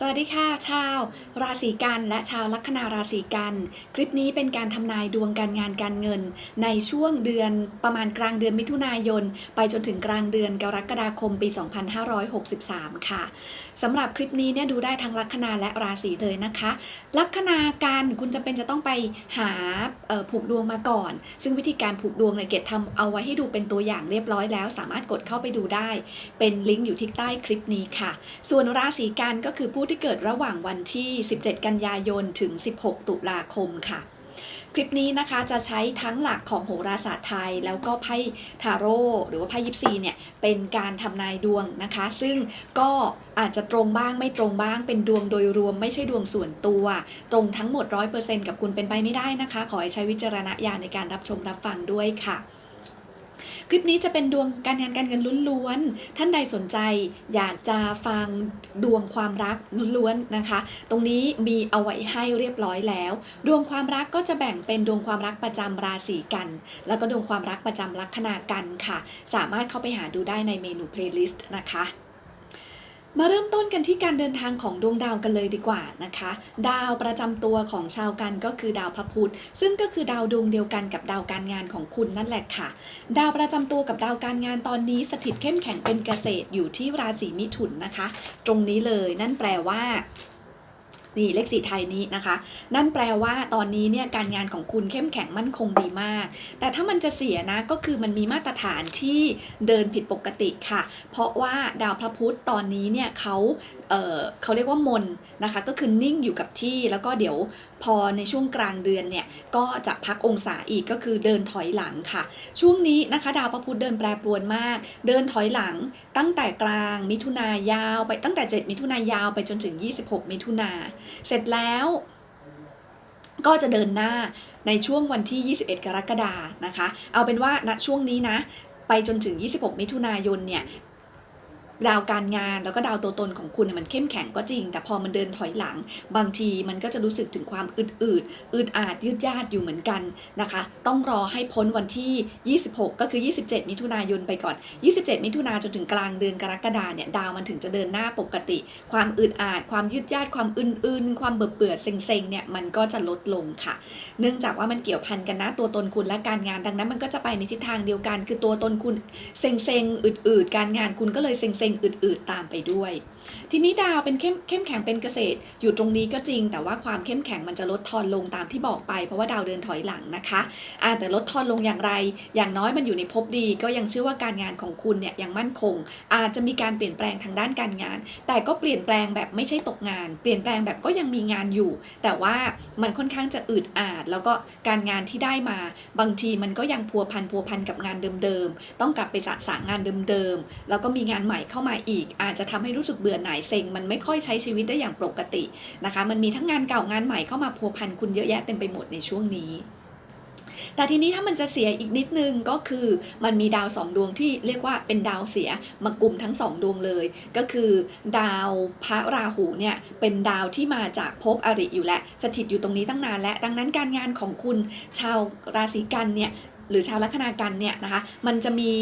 สวัสดีค่ะ ชาว ราศีกันและชาวลัคนาราศีกันคลิปนี้เป็นการทำนายดวงการงานการเงิน ในช่วงเดือนประมาณกลางเดือนมิถุนายน ไปจนถึงกลางเดือนกรกฎาคมปี 2563 ค่ะสำหรับคลิปนี้เนี่ยดูได้ทั้งลัคนาและราศีเลยนะคะ ลัคนากันคุณจำเป็นจะต้องไปหาผูกดวงมาก่อน ซึ่งวิธีการผูกดวงเนี่ยเกดทำเอาไว้ให้ดูเป็นตัวอย่างเรียบร้อยแล้ว สามารถกดเข้าไปดูได้ เป็นลิงก์อยู่ที่ใต้คลิปนี้ค่ะ ส่วนราศีกันก็คือผู้ที่เกิดระหว่างวันที่ 17 กันยายน ถึง 16 ตุลาคมค่ะ คลิปนี้นะคะจะใช้ทั้งหลักของโหราศาสตร์ไทย แล้วก็ไพ่ทาโร่หรือว่าไพ่ยิปซีเนี่ย เป็นการทำนายดวงนะคะ ซึ่งก็อาจจะตรงบ้างไม่ตรงบ้างเป็นดวงโดยรวมไม่ใช่ดวงส่วนตัว ตรงทั้งหมด 100%กับคุณเป็นไปไม่ได้นะคะ ขอให้ใช้วิจารณญาณในการรับชมรับฟังด้วยค่ะ คลิปนี้จะเป็นดวงการงานการเงินล้วนๆ ท่านใดสนใจอยากจะฟังดวงความรักล้วนๆนะคะ ตรงนี้มีเอาไว้ให้เรียบร้อยแล้ว ดวงความรักก็จะแบ่งเป็นดวงความรักประจำราศีกัน แล้วก็ดวงความรักประจำลัคนากันค่ะ สามารถเข้าไปหาดูได้ในเมนูเพลย์ลิสต์นะคะ มาเริ่มต้นกันที่การเดินทางของดวงดาวกันเลยดีกว่านะคะ ดาวประจำตัวของชาวกันก็คือดาวพระพุธซึ่งก็คือดาวดวงเดียวกันกับดาวการงานของคุณนั่นแหละค่ะ ดาวประจำตัวกับดาวการงานตอนนี้สถิตเข้มแข็งเป็นเกษตรอยู่ที่ราศีมิถุนนะคะ ตรงนี้เลยนั่นแปลว่า นี่เลขสีไทยนี้นะคะ นั่นแปลว่าตอนนี้เนี่ยการงานของคุณเข้มแข็งมั่นคงดีมาก แต่ถ้ามันจะเสียนะก็คือมันมีมาตรฐานที่เดินผิดปกติค่ะ เพราะว่าดาวพระพุธตอนนี้เนี่ยเขาเเขาเรียกว่ามนนะคะก็คือนิ่งอยู่กับที่ แล้วก็เดี๋ยวพอในช่วงกลางเดือนเนี่ยก็จะพักองศาอีกก็คือเดินถอยหลังค่ะ ช่วงนี้นะคะดาวพระพุธเดินแปรปรวนมาก เดินถอยหลังตั้งแต่กลางมิถุนายาวไปตั้งแต่ 7 มิถุนายาวไปจนถึง 26 มิถุนาเสร็จแล้วก็จะเดินหน้าในช่วงวันที่ 21 กรกฎานะคะ เอาเป็นว่าณช่วงนี้นะ ไปจนถึง 26 มิถุนายนเนี่ย ดาวการงานแล้วก็ดาวตัวตนของคุณเนี่ยมันเข้มแข็งก็จริง แต่พอมันเดินถอยหลัง บางทีมันก็จะรู้สึกถึงความอึดอึดอึดอาดยืดยาดอยู่เหมือนกันนะคะ ต้องรอให้พ้นวันที่ 26 ก็คือ 27 มิถุนายนไปก่อน 27 มิถุนาจนถึงกลางเดือนกรกฎาเนี่ยดาวมันถึงจะเดินหน้าปกติ ความอึดอาด ความยืดยาดความอื่นๆ ความเบื่อเบื่อๆเซ็งๆเนี่ยมันก็จะลดลงค่ะ เนื่องจากว่ามันเกี่ยวพันกันนะตัวตนคุณและการงานดังนั้นมันก็จะไปในทิศทางเดียวกัน คือตัวตนคุณเซ็งเซ็งๆอืดๆการงานคุณก็เลยเซ็งเงอืดๆตามไปด้วย ทีนี้ดาวเป็นเข้มเข้มแข็งเป็นเกษตร อยู่ตรงนี้ก็จริง แต่ว่าความเข้มแข็งมันจะลดทอนลงตามที่บอกไป เพราะว่าดาวเดินถอยหลังนะคะอ่าแต่ลดทอนลงอย่างไร อย่างน้อยมันอยู่ในภพดี ก็ยังเชื่อว่าการงานของคุณเนี่ยยังมั่นคง อาจจะมีการเปลี่ยนแปลงทางด้านการงาน แต่ก็เปลี่ยนแปลงแบบไม่ใช่ตกงาน เปลี่ยนแปลงแบบก็ยังมีงานอยู่ แต่ว่ามันค่อนข้างจะอึดอาดแล้วก็การงานที่ได้มา บางทีมันก็ยังพัวพันพัวพันกับงานเดิมๆต้องกลับไปสะสางงานเดิมๆแล้วก็มีงานใหม่เข้ามาอีก อาจจะทำให้รู้สึกเบื่อหน่ายเซ็งมันไม่ค่อยใช้ชีวิตได้อย่างปกตินะคะ มันมีทั้งงานเก่างานใหม่เข้ามาพัวพันคุณเยอะแยะเต็มไปหมดในช่วงนี้แต่ทีนี้ถ้ามันจะเสียอีกนิดนึงก็คือมันมีดาวสองดวงที่เรียกว่าเป็นดาวเสียมากลุ่มทั้งสองดวงเลย ก็คือดาวพระราหูเนี่ยเป็นดาวที่มาจากภพอริอยู่แล้วสถิตอยู่ตรงนี้ตั้งนานแล้วดังนั้นการงานของคุณชาวราศีกันเนี่ย หรือชาวลัคนากันเนี่ยนะคะมันจะมี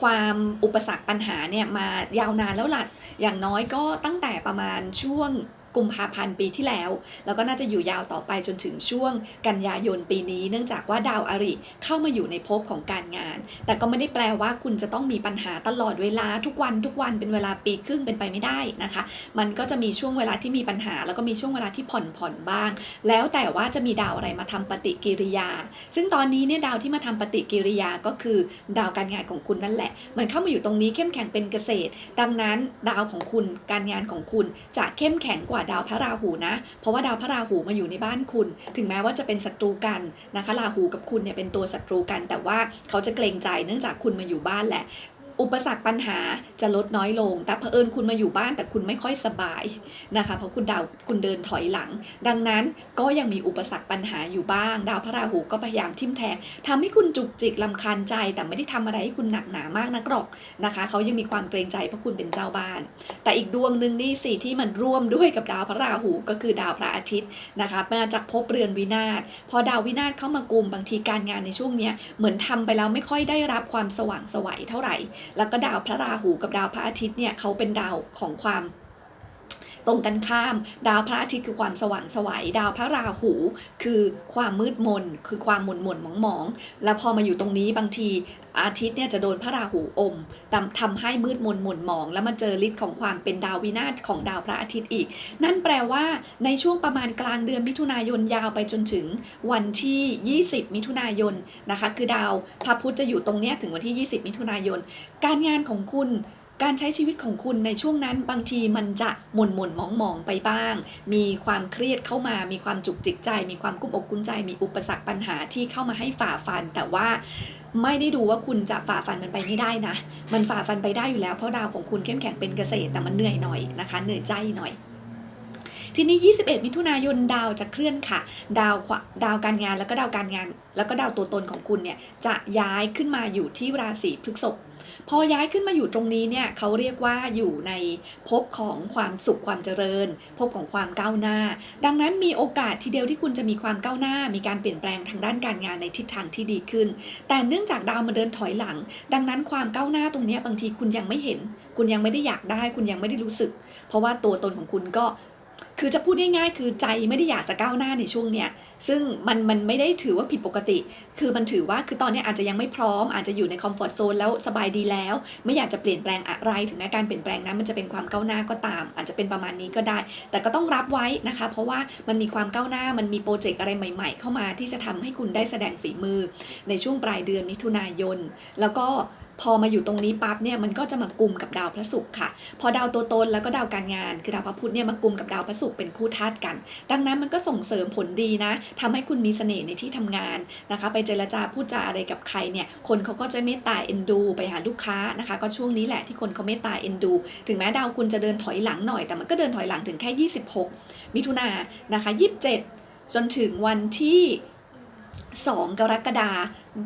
ความอุปสรรคปัญหาเนี่ยมายาวนานแล้วล่ะอย่างน้อยก็ตั้งแต่ประมาณช่วง กุมภาพันธ์ปีที่แล้ว แล้วก็น่าจะอยู่ยาวต่อไปจนถึงช่วงกันยายนปีนี้ เนื่องจากว่าดาวอริเข้ามาอยู่ในภพของการงาน แต่ก็ไม่ได้แปลว่าคุณจะต้องมีปัญหาตลอดเวลาทุกวันทุกวันเป็นเวลาปีครึ่งเป็นไปไม่ได้นะคะ มันก็จะมีช่วงเวลาที่มีปัญหา แล้วก็มีช่วงเวลาที่ผ่อนผ่อนบ้าง แล้วแต่ว่าจะมีดาวอะไรมาทำปฏิกิริยา ซึ่งตอนนี้เนี่ยดาวที่มาทำปฏิกิริยาก็คือดาวการงานของคุณนั่นแหละ มันเข้ามาอยู่ตรงนี้เข้มแข็งเป็นเกษตร ดังนั้นดาวของคุณการงานของคุณจะเข้มแข็งกว่าดาวพระราหูนะ เพราะว่าดาวพระราหูมาอยู่ในบ้านคุณ ถึงแม้ว่าจะเป็นศัตรูกันนะคะ ราหูกับคุณเนี่ยเป็นตัวศัตรูกัน แต่ว่าเขาจะเกรงใจเนื่องจากคุณมาอยู่บ้านแหละ อุปสรรคปัญหาจะลดน้อยลง แต่เผอิญคุณมาอยู่บ้านแต่คุณไม่ค่อยสบายนะคะ เพราะคุณดาวคุณเดินถอยหลัง ดังนั้นก็ยังมีอุปสรรคปัญหาอยู่บ้าง ดาวพระราหูก็พยายามทิ่มแทงทำให้คุณจุกจิกลำคาญใจ แต่ไม่ได้ทำอะไรให้คุณหนักหนามากนักหรอกนะคะเขายังมีความเกรงใจเพราะคุณเป็นเจ้าบ้าน แต่อีกดวงหนึ่งนี่สิที่มันร่วมด้วยกับดาวพระราหูก็คือดาวพระอาทิตย์นะคะมาจากภพเรือนวินาศพอดาววินาศเข้ามากลุ่มบางทีการงานในช่วงนี้เหมือนทำไปแล้วไม่ค่อยได้รับความสว่างสวัยเท่าไหร่แล้วก็ดาวพระราหูกับดาวพระอาทิตย์เนี่ยเขาเป็นดาวของความ ตรงกันข้าม ดาวพระอาทิตย์คือความสว่างสวัยดาวพระราหู คือความมืดมน คือความหม่นหม่นมองมองแล้วพอมาอยู่ตรงนี้บางทีอาทิตย์เนี่ยจะโดนพระราหูอมทำให้มืดมนหม่นมอง แล้วมาเจอฤทธิ์ของความเป็นดาววินาศของดาวพระอาทิตย์อีก นั่นแปลว่าในช่วงประมาณกลางเดือนมิถุนายนยาวไปจนถึงวันที่ 20 มิถุนายนนะคะ คือดาวพระพุธจะอยู่ตรงเนี้ยถึงวันที่ 20 มิถุนายน การงานของคุณ การใช้ชีวิตของคุณในช่วงนั้นบางทีมันจะหม่นหม่นมองมองไปบ้าง มีความเครียดเข้ามา มีความจุกจิกใจ มีความกุ้มอกกุ้มใจ มีอุปสรรคปัญหาที่เข้ามาให้ฝ่าฟัน แต่ว่าไม่ได้ดูว่าคุณจะฝ่าฟันมันไปไม่ได้นะ มันฝ่าฟันไปได้อยู่แล้วเพราะดาวของคุณเข้มแข็งเป็นเกษตรแต่มันเหนื่อยหน่อยนะคะ เหนื่อยใจหน่อยทีนี้ 21 มิถุนายนดาวจะเคลื่อนค่ะ ดาวขวาดาวการงานแล้วก็ดาวการงาน แล้วก็ดาวตัวตนของคุณเนี่ยจะย้ายขึ้นมาอยู่ที่ราศีพฤษภ พอย้ายขึ้นมาอยู่ตรงนี้เนี่ยเขาเรียกว่าอยู่ในภพของความสุขความเจริญภพของความก้าวหน้า ดังนั้นมีโอกาสทีเดียวที่คุณจะมีความก้าวหน้า มีการเปลี่ยนแปลงทางด้านการงานในทิศทางที่ดีขึ้น แต่เนื่องจากดาวมาเดินถอยหลัง ดังนั้นความก้าวหน้าตรงนี้บางทีคุณยังไม่เห็น คุณยังไม่ได้อยากได้ คุณยังไม่ได้รู้สึก เพราะว่าตัวตนของคุณก็ คือจะพูดง่ายๆ คือใจไม่ได้อยากจะก้าวหน้าในช่วงเนี้ย ซึ่งมันมันไม่ได้ถือว่าผิดปกติ คือมันถือว่าคือตอนนี้อาจจะยังไม่พร้อม อาจจะอยู่ในคอมฟอร์ทโซนแล้วสบายดีแล้ว ไม่อยากจะเปลี่ยนแปลงอะไร ถึงแม้การเปลี่ยนแปลงนั้นมันจะเป็นความก้าวหน้าก็ตาม อาจจะเป็นประมาณนี้ก็ได้ แต่ก็ต้องรับไว้นะคะ เพราะว่ามันมีความก้าวหน้า มันมีโปรเจกต์อะไรใหม่ ๆ เข้ามาที่จะทำให้คุณได้แสดงฝีมือ ในช่วงปลายเดือนมิถุนายน แล้วก็ พอมาอยู่ตรงนี้ปั๊บเนี่ยมันก็จะมากลุ่มกับดาวพระศุกร์ค่ะ พอดาวตัวตนแล้วก็ดาวการงาน คือดาวพระพุธเนี่ยมากลุ่มกับดาวพระศุกร์เป็นคู่ธาตุกัน ดังนั้นมันก็ส่งเสริมผลดีนะทำให้คุณมีเสน่ห์ในที่ทำงานนะคะ ไปเจรจาพูดจาอะไรกับใครเนี่ยคนเขาก็จะเมตตาเอ็นดู ไปหาลูกค้านะคะ ก็ช่วงนี้แหละที่คนเขาเมตตาเอ็นดู ถึงแม้ดาวคุณจะเดินถอยหลังหน่อยแต่มันก็เดินถอยหลังถึงแค่ 26 มิถุนานนะคะ 27 จนถึงวันที่2กรกฎา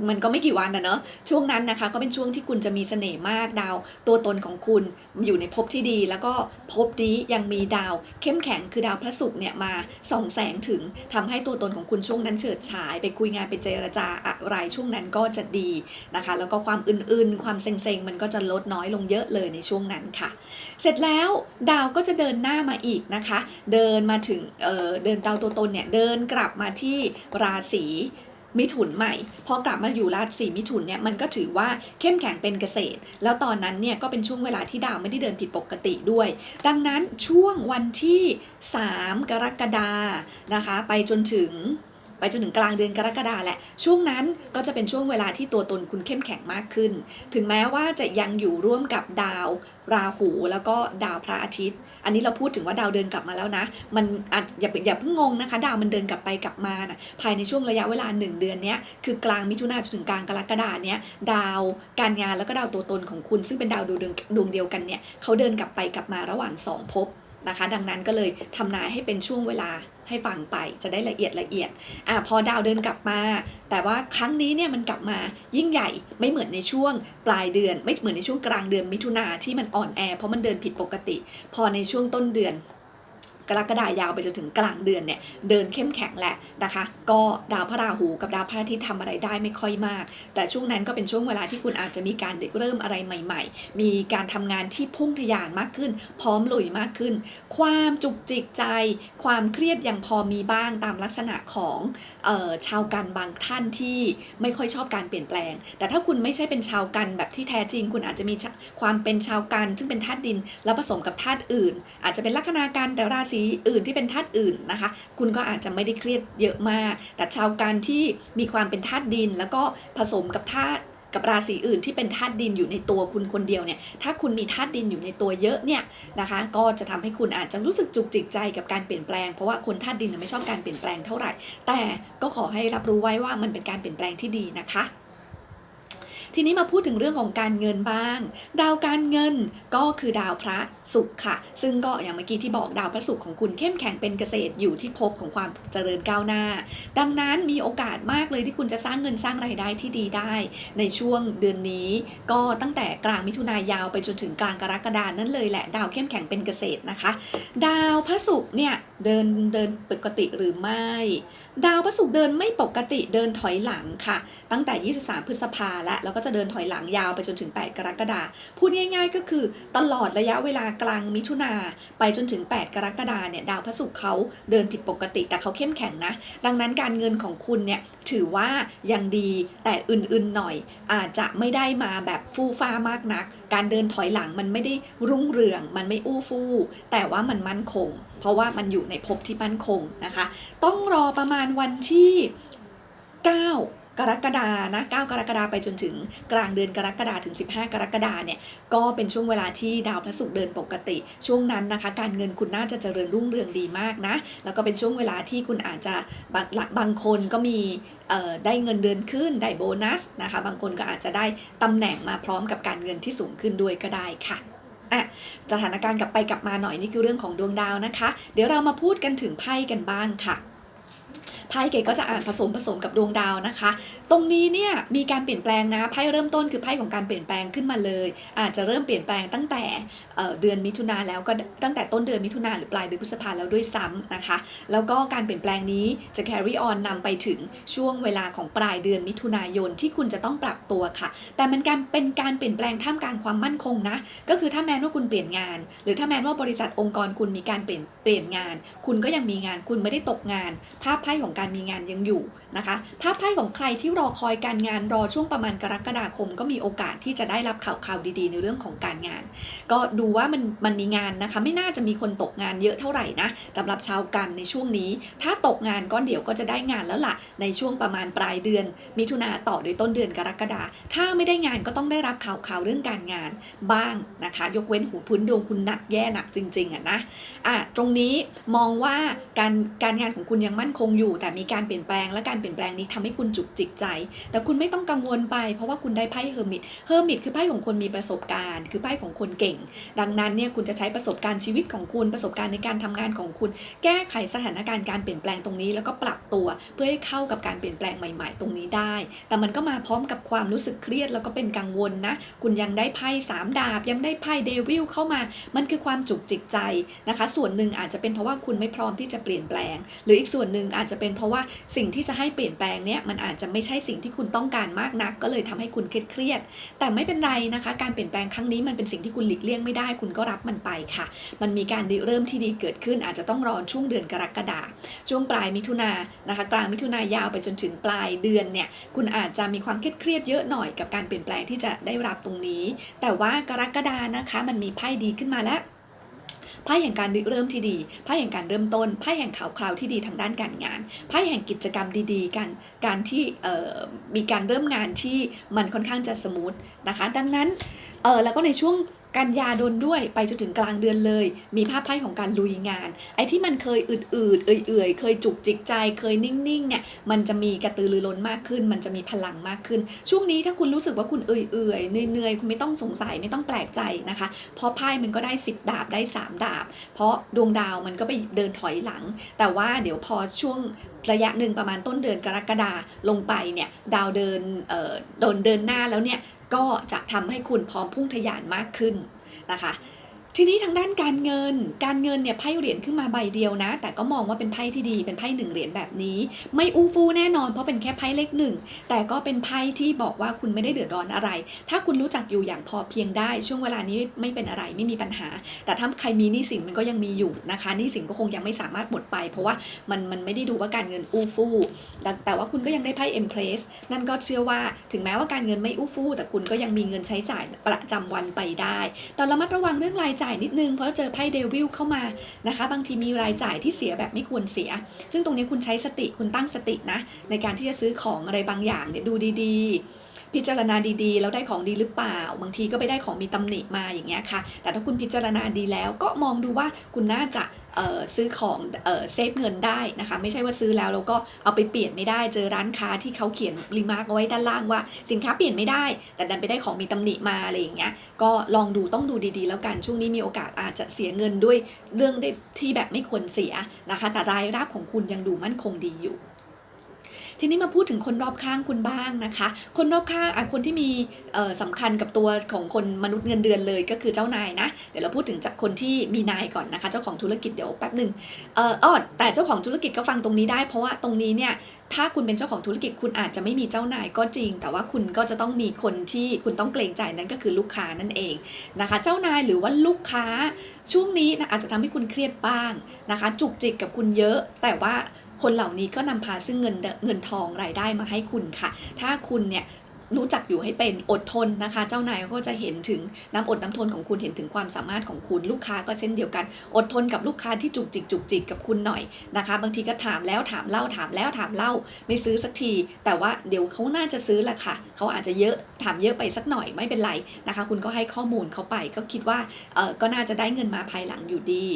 มันก็ไม่กี่วันนะเนอะช่วงนั้นนะคะ ก็เป็นช่วงที่คุณจะมีเสน่ห์มากดาว ตัวตนของคุณอยู่ในภพที่ดี แล้วก็ภพนี้ยังมีดาว เข้มแข็งคือดาวพระศุกร์เนี่ยมาส่องแสงถึงทำให้ตัวตนของคุณช่วงนั้นเฉิดฉาย ไปคุยงานไปเจรจาอะไรช่วงนั้นก็จะดีนะคะ แล้วก็ความอื่นๆ ความเซ็งๆมันก็จะลดน้อยลงเยอะเลยในช่วงนั้นค่ะ เสร็จแล้วดาวก็จะเดินหน้ามาอีกนะคะ เดินมาถึงเอ่อเดินดาวตัวตนเนี่ยเดินกลับมาที่ราศี มิถุนใหม่ พอกลับมาอยู่ราศีมิถุนเนี่ยมันก็ถือว่าเข้มแข็งเป็นเกษตร แล้วตอนนั้นเนี่ยก็เป็นช่วงเวลาที่ดาวไม่ได้เดินผิดปกติด้วย ดังนั้นช่วงวันที่ 3 กรกฎานะคะ ไปจนถึง ไปจนถึงกลางเดือนกรกฎาแหละ ช่วงนั้นก็จะเป็นช่วงเวลาที่ตัวตนคุณเข้มแข็งมากขึ้น ถึงแม้ว่าจะยังอยู่ร่วมกับดาว ราหูแล้วก็ดาวพระอาทิตย์ อันนี้เราพูดถึงว่าดาวเดินกลับมาแล้วนะ มันอย่าอย่าเพิ่งงงนะคะ ดาวมันเดินกลับไปกลับมานะภายในช่วงระยะเวลา 1 เดือนนี้คือกลางมิถุนาจนถึงกลางกรกฎาเนี้ยดาวการงานแล้วก็ดาวตัวตนของคุณ ซึ่งเป็นดาวดวงเดียวกันเนี่ยเขาเดินกลับไปกลับมาระหว่างสองภพนะคะ ดังนั้นก็เลยทำนายให้เป็นช่วงเวลา ให้ฟังไปจะได้ละเอียดละเอียดอะพอดาวเดินกลับมา แต่ว่าครั้งนี้เนี่ยมันกลับมายิ่งใหญ่ไม่เหมือนในช่วงปลายเดือน ไม่เหมือนในช่วงกลางเดือนมิถุนาที่มันอ่อนแอเพราะมันเดินผิดปกติ พอในช่วงต้นเดือน กรกฎายาวไปจนถึงกลางเดือนเนี่ยเดินเข้มแข็งแหละนะคะ ก็ดาวพระราหูกับดาวพระอาทิตย์ทำอะไรได้ไม่ค่อยมาก แต่ช่วงนั้นก็เป็นช่วงเวลาที่คุณอาจจะมีการเริ่มอะไรใหม่ ๆ มีการทำงานที่พุ่งทะยานมากขึ้น พร้อมลุยมากขึ้น ความจุกจิกใจ ความเครียดยังพอมีบ้างตามลักษณะของออชาวกันบางท่านที่ไม่ค่อยชอบการเปลี่ยนแปลง แต่ถ้าคุณไม่ใช่เป็นชาวกันแบบที่แท้จริง คุณอาจจะมีความเป็นชาวกัน ซึ่งเป็นธาตุดิน แล้วผสมกับธาตุอื่น อาจจะเป็นลัคนาการแต่ราศีอื่นที่เป็นธาตุอื่นนะคะ คุณก็อาจจะไม่ได้เครียดเยอะมาก แต่ชาวกันที่มีความเป็นธาตุดิน แล้วก็ผสมกับธาตุกับราศีอื่นที่เป็นธาตุดินอยู่ในตัวคุณคนเดียวเนี่ย ถ้าคุณมีธาตุดินอยู่ในตัวเยอะเนี่ยนะคะ ก็จะทำให้คุณอาจจะรู้สึกจุกจิกใจกับการเปลี่ยนแปลง เพราะว่าคนธาตุดินไม่ชอบการเปลี่ยนแปลงเท่าไหร่ แต่ก็ขอให้รับรู้ไว้ว่ามันเป็นการเปลี่ยนแปลงที่ดีนะคะ ทีนี้มาพูดถึงเรื่องของการเงินบ้าง ดาวการเงินก็คือดาวพระศุกร์ค่ะ ซึ่งก็อย่างเมื่อกี้ที่บอกดาวพระศุกร์ของคุณเข้มแข็งเป็นเกษตรอยู่ที่ภพของความเจริญก้าวหน้า ดังนั้นมีโอกาสมากเลยที่คุณจะสร้างเงินสร้างรายได้ที่ดีได้ ในช่วงเดือนนี้ ก็ตั้งแต่กลางมิถุนายาวไปจนถึงกลางกรกฎานั่นเลยแหละดาวเข้มแข็งเป็นเกษตรนะคะ ดาวพระศุกร์เนี่ยเดินเดินปกติหรือไม่ดาวพระศุกร์เดินไม่ปกติเดินถอยหลังค่ะ ตั้งแต่ 23 พฤษภาและแล้วก็จะเดินถอยหลังยาวไปจนถึง 8 กรกฎาคมพูดง่าย ๆ ก็คือตลอดระยะเวลากลางมิถุนาไปจนถึง 8 กรกฎาคมเนี่ยดาวพระศุกร์เขาเดินผิดปกติแต่เขาเข้มแข็งนะ ดังนั้นการเงินของคุณเนี่ยถือว่ายังดีแต่อื่นๆหน่อย อาจจะไม่ได้มาแบบฟูฟ้ามากนัก การเดินถอยหลังมันไม่ได้รุ่งเรือง มันไม่อู้ฟู่แต่ว่ามันมั่นคง เพราะว่ามันอยู่ในภพที่มั่นคงนะคะ ต้องรอประมาณวันที่ 9กรกฎานะ 9 กรกฎาไปจนถึงกลางเดือนกรกฎาถึง 15 กรกฎาเนี่ย ก็เป็นช่วงเวลาที่ดาวพระศุกร์เดินปกติ ช่วงนั้นนะคะ การเงินคุณน่าจะเจริญรุ่งเรืองดีมากนะ แล้วก็เป็นช่วงเวลาที่คุณอาจจะบางบางคนก็มีได้เงินเดือนขึ้น ได้โบนัสนะคะ บางคนก็อาจจะได้ตำแหน่งมาพร้อมกับการเงินที่สูงขึ้นด้วยก็ได้ค่ะ อะสถานการณ์กลับไปกลับมาหน่อยนี่คือเรื่องของดวงดาวนะคะ เดี๋ยวเรามาพูดกันถึงไพ่กันบ้างค่ะ ไพ่เกดก็จะอ่านผสมผสมกับดวงดาวนะคะ ตรงนี้เนี่ยมีการเปลี่ยนแปลงนะไพ่เริ่มต้นคือไพ่ของการเปลี่ยนแปลงขึ้นมาเลย อาจจะเริ่มเปลี่ยนแปลงตั้งแต่เดือนมิถุนาแล้วก็ตั้งแต่ต้นเดือนมิถุนาหรือปลายเดือนพฤษภาแล้วด้วยซ้ำนะคะ แล้วก็การเปลี่ยนแปลงนี้จะ carry on นำไปถึงช่วงเวลาของปลายเดือนมิถุนายนที่คุณจะต้องปรับตัวค่ะ แต่มันการเป็นการเปลี่ยนแปลงท่ามกลางความมั่นคงนะ ก็คือถ้าแม้ว่าคุณเปลี่ยนงาน หรือถ้าแม้ว่าบริษัทองค์กรคุณมีการเปลี่ยนเปลี่ยนงาน คุณก็ยังมีงานคุณไม่ได้ตกงาน ภาพไพ่ของการมีงานยังอยู่นะคะภาพไพ่ของใครที่รอคอยการงานรอช่วงประมาณกรกฎาคม ก็มีโอกาสที่จะได้รับข่าวข่าวดีๆ ในเรื่องของการงาน ก็ดูว่ามันมันมีงานนะคะ ไม่น่าจะมีคนตกงานเยอะเท่าไหร่นะสำหรับชาวกันในช่วงนี้ ถ้าตกงานก็เดี๋ยวก็จะได้งานแล้วล่ะ ในช่วงประมาณปลายเดือน มิถุนาต่อโดยต้นเดือนกรกฎาถ้าไม่ได้งานก็ต้องได้รับข่าวข่าวเรื่องการงานบ้างนะคะ ยกเว้นหูพื้นดวงคุณหนักแย่หนักจริงๆอะนะอะตรงนี้มองว่าการการงานของคุณยังมั่นคงอยู่แต่มีการเปลี่ยนแปลงและการเปลี่ยนแปลงนี้ทำให้คุณจุกจิกใจ แต่คุณไม่ต้องกังวลไป เพราะว่าคุณได้ไพ่เฮอร์มิตเฮอร์มิตคือไพ่ของคนมีประสบการณ์ คือไพ่ของคนเก่ง ดังนั้นเนี่ยคุณจะใช้ประสบการณ์ชีวิตของคุณประสบการณ์ในการทำงานของคุณ แก้ไขสถานการณ์การเปลี่ยนแปลงตรงนี้ แล้วก็ปรับตัวเพื่อให้เข้ากับการเปลี่ยนแปลงใหม่ ๆ ตรงนี้ได้ แต่มันก็มาพร้อมกับความรู้สึกเครียดแล้วก็เป็นกังวลนะคุณยังได้ไพ่สามดาบ ยังได้ไพ่เดวิลเข้ามา มันคือความจุกจิกใจนะคะ ส่วนหนึ่งอาจจะเป็นเพราะว่าคุณไม่พร้อมที่จะเปลี่ยนแปลง หรืออีกส่วนหนึ่งอาจจะเป็นเพราะราะว่าสิ่งที่จะให้เปลี่ยนแปลงเนี่ยมันอาจจะไม่ใช่สิ่งที่คุณต้องการมากนัก ก็เลยทำให้คุณเครียด แต่ไม่เป็นไรนะคะ การเปลี่ยนแปลงครั้งนี้มันเป็นสิ่งที่คุณหลีกเลี่ยงไม่ได้ คุณก็รับมันไปค่ะ มันมีการเริ่มที่ดีเกิดขึ้น อาจจะต้องรอช่วงเดือนกรกฎาช่วงปลายมิถุนานะคะกลางมิถุนายาวไปจนถึงปลายเดือนเนี่ยคุณอาจจะมีความเครียดเยอะหน่อยกับการเปลี่ยนแปลงที่จะได้รับตรงนี้ แต่ว่ากรกฎานะคะ มันมีไพ่ดีขึ้นมาแล้ว ไพ่แห่งการเริ่มที่ดีไพ่แห่งการเริ่มต้นไพ่แห่งข่าวคราวที่ดีทางด้านการงานไพ่แห่งกิจกรรมดี ๆ กัน การที่มีการเริ่มงานที่มันค่อนข้างจะสมูทนะคะ ดังนั้นเออแล้วก็ในช่วง กันยาดนด้วยไปจนถึงกลางเดือนเลย มีภาพไพ่ของการลุยงาน ไอ้ที่มันเคยอืดๆ เอื่อยๆ เคยจุกจิกใจ เคยนิ่งๆ เนี่ย มันจะมีกระตือรือร้นมากขึ้น มันจะมีพลังมากขึ้น ช่วงนี้ถ้าคุณรู้สึกว่าคุณเอื่อยๆ เหนื่อยๆ คุณไม่ต้องสงสัยไม่ต้องแปลกใจนะคะ เพราะไพ่มันก็ได้ 10 ดาบได้ 3 ดาบ เพราะดวงดาวมันก็ไปเดินถอยหลัง แต่ว่าเดี๋ยวพอช่วงระยะหนึ่งประมาณต้นเดือนกรกฎาลงไปเนี่ยดาวเดินเอ่อโดนเดินหน้าแล้วเนี่ย ก็จะทำให้คุณพร้อมพุ่งทะยานมากขึ้นนะคะ ทีนี้ทางด้านการเงิน การเงินเนี่ยไพ่เหรียญขึ้นมาใบเดียวนะ แต่ก็มองว่าเป็นไพ่ที่ดี เป็นไพ่หนึ่งเหรียญแบบนี้ ไม่อู้ฟู่แน่นอนเพราะเป็นแค่ไพ่เลขหนึ่ง แต่ก็เป็นไพ่ที่บอกว่าคุณไม่ได้เดือดร้อนอะไร ถ้าคุณรู้จักอยู่อย่างพอเพียงได้ ช่วงเวลานี้ไม่เป็นอะไรไม่มีปัญหา แต่ถ้าใครมีหนี้สินมันก็ยังมีอยู่นะคะ หนี้สินก็คงยังไม่สามารถหมดไป เพราะว่ามันมันไม่ได้ดูว่าการเงินอู้ฟู่ แต่แต่ว่าคุณก็ยังได้ไพ่เอ็มเพรส นั่นก็เชื่อว่าถึงแม้ว่าการเงินไม่อู้ฟู่แต่คุณก็ยังมีเงินใช้จ่ายประจำวันไปได้แต่ระมัดระวังเรื่องรายจ่ายนิดนึงเพราะเจอไพ่เดวิลเข้ามานะคะ บางทีมีรายจ่ายที่เสียแบบไม่ควรเสีย ซึ่งตรงนี้คุณใช้สติคุณตั้งสตินะ ในการที่จะซื้อของอะไรบางอย่างเนี่ยดูดีๆ พิจารณาดีๆ แล้วได้ของดีหรือเปล่า บางทีก็ไปได้ของมีตำหนิมาอย่างเงี้ยค่ะ แต่ถ้าคุณพิจารณาดีแล้วก็มองดูว่าคุณน่าจะ ซื้อของเอเซฟเงินได้นะคะไม่ใช่ว่าซื้อแล้วแล้วก็เอาไปเปลี่ยนไม่ได้เจอร้านค้าที่เขาเขียนรีมาร์กเอาไว้ด้านล่างว่า สินค้าเปลี่ยนไม่ได้ แต่ดันไปได้ของมีตำหนิมาอะไรอย่างเงี้ยก็ลองดูต้องดูดีๆ แล้วกันช่วงนี้มีโอกาสอาจจะเสียเงินด้วยเรื่องที่แบบไม่ควรเสียนะคะแต่รายรับของคุณยังดูมั่นคงดีอยู่ ทีนี้มาพูดถึงคนรอบข้างคุณบ้างนะคะ คนรอบข้างอะคนที่มีเอ่อสำคัญกับตัวของคนมนุษย์เงินเดือนเลยก็คือเจ้านายนะ เดี๋ยวเราพูดถึงจากคนที่มีนายก่อนนะคะ เจ้าของธุรกิจเดี๋ยวแป๊บหนึ่งเอออ้อแต่เจ้าของธุรกิจก็ฟังตรงนี้ได้ เพราะว่าตรงนี้เนี่ยถ้าคุณเป็นเจ้าของธุรกิจคุณอาจจะไม่มีเจ้านายก็จริง แต่ว่าคุณก็จะต้องมีคนที่คุณต้องเกรงใจนั่นก็คือลูกค้านั่นเองนะคะ เจ้านายหรือว่าลูกค้าช่วงนี้นะอาจจะทำให้คุณเครียดบ้างนะคะ จุกจิกกับคุณเยอะ แต่ว่า คนเหล่านี้ก็นำพาซึ่งเงินเงินทองรายได้มาให้คุณค่ะ ถ้าคุณเนี่ยรู้จักอยู่ให้เป็นอดทนนะคะ เจ้านายก็จะเห็นถึงน้ำอดน้ำทนของคุณเห็นถึงความสามารถของคุณลูกค้าก็เช่นเดียวกัน อดทนกับลูกค้าที่จุกจิกจุกจิกกับคุณหน่อยนะคะ บางทีก็ถามแล้วถามเล่าถามแล้วถามเล่า ไม่ซื้อสักที แต่ว่าเดี๋ยวเขาน่าจะซื้อแหละค่ะเขาอาจจะเยอะถามเยอะไปสักหน่อยไม่เป็นไรนะคะ คุณก็ให้ข้อมูลเขาไปก็คิดว่าเออก็น่าจะได้เงินมาภายหลังอยู่ดี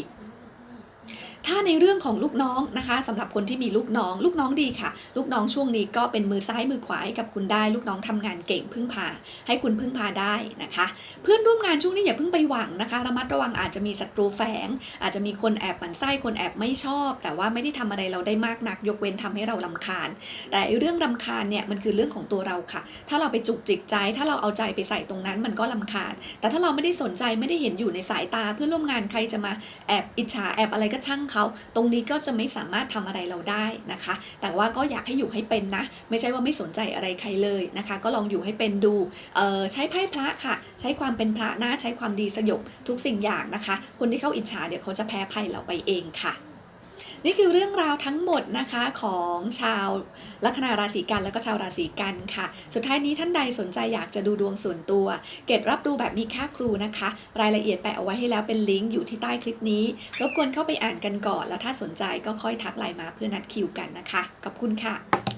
ถ้าในเรื่องของลูกน้องนะคะสำหรับคนที่มีลูกน้อง ลูกน้องดีค่ะ ลูกน้องช่วงนี้ก็เป็นมือซ้ายมือขวาให้กับคุณได้ ลูกน้องทำงานเก่งพึ่งพา ให้คุณพึ่งพาได้นะคะ เพื่อนร่วมงานช่วงนี้อย่าเพิ่งไปหวังนะคะ ระมัดระวังอาจจะมีศัตรูแฝง อาจจะมีคนแอบหมั่นไส้คนแอบไม่ชอบ แต่ว่าไม่ได้ทำอะไรเราได้มากนัก ยกเว้นทำให้เราลำคาญ แต่เรื่องลำคาญเนี่ยมันคือเรื่องของตัวเราค่ะ ถ้าเราไปจุกจิกใจ ถ้าเราเอาใจไปใส่ตรงนั้นมันก็ลำคาญ แต่ถ้าเราไม่ได้สนใจไม่ได้เห็นอยู่ในสายตาเพื่อนร่วมงานใครจะมาแอบอิจฉาแอบอะไรก็ช่างเขาตรงนี้ก็จะไม่สามารถทำอะไรเราได้นะคะ แต่ว่าก็อยากให้อยู่ให้เป็นนะ ไม่ใช่ว่าไม่สนใจอะไรใครเลยนะคะ ก็ลองอยู่ให้เป็นดูใช้ไพ่พระค่ะ ใช้ความเป็นพระนะใช้ความดีสยบทุกสิ่งอย่างนะคะ คนที่เขาอิจฉาเดี๋ยวเขาจะแพ้ภัยเราไปเองค่ะ นี่คือเรื่องราวทั้งหมดนะคะของชาวลัคนาราศีกันแล้วก็ชาวราศีกันค่ะ สุดท้ายนี้ท่านใดสนใจอยากจะดูดวงส่วนตัว เกตรับดูแบบมีค่าครูนะคะ รายละเอียดแปะเอาไว้ให้แล้วเป็นลิงก์อยู่ที่ใต้คลิปนี้ รบกวนเข้าไปอ่านกันก่อน แล้วถ้าสนใจก็ค่อยทักไลน์มาเพื่อนัดคิวกันนะคะ ขอบคุณค่ะ